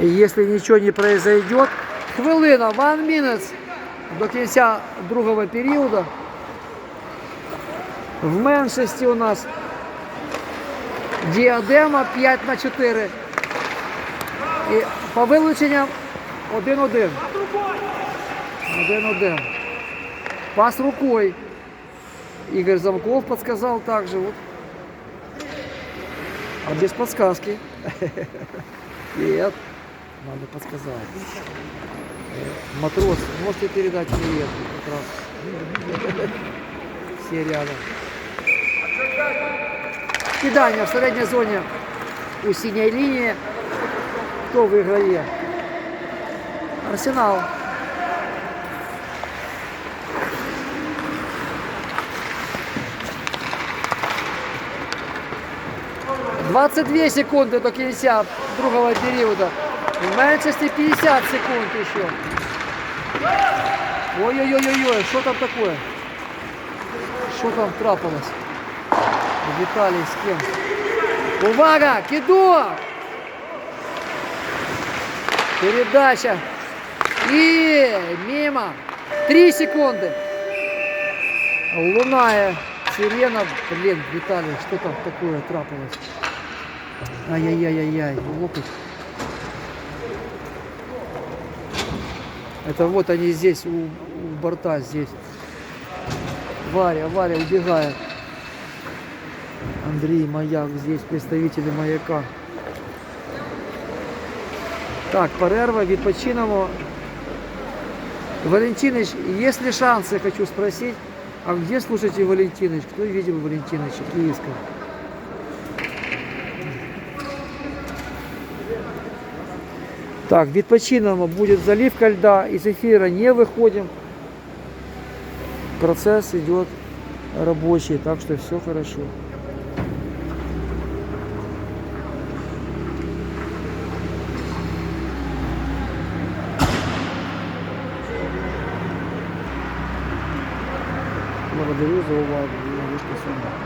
Если ничего не произойдет, хвилина, one minutes до кінця другого періоду. В меншості у нас діадема 5 на 4. І по вилученням 1-1. 1-1. Пас рукой. Игорь Замков подсказал также. Вот. А без подсказки. Нет. Надо подсказать. Э, Матрос, можете передать привет как раз. Все рядом. Кидание в средней зоне у синей линии. Кто выиграет? Арсенал. Двадцать две секунды до кінця другого периода. Меншості 50 секунд еще. Ой-ой-ой-ой, что там такое? Что там трапилось? Виталий с кем? Увага! Кидок! Передача. И мимо. Три секунды. Луная. Сирена. Блин, Виталий, что там такое трапилось? Ай-яй-яй-яй-яй. Локоть. Это вот они здесь, у, у борта здесь. Варя, Варя убегает. Андрей, Маяк, здесь представители Маяка. Так, перерва, відпочинемо. Валентинович, есть ли шансы, хочу спросить, а где слушайте Валентинович? Кто видел Валентиновича Киевского? Так, відпочинемо, будет заливка льда, из эфира не выходим. Процесс идет рабочий, так что все хорошо. Благодарю за увагу.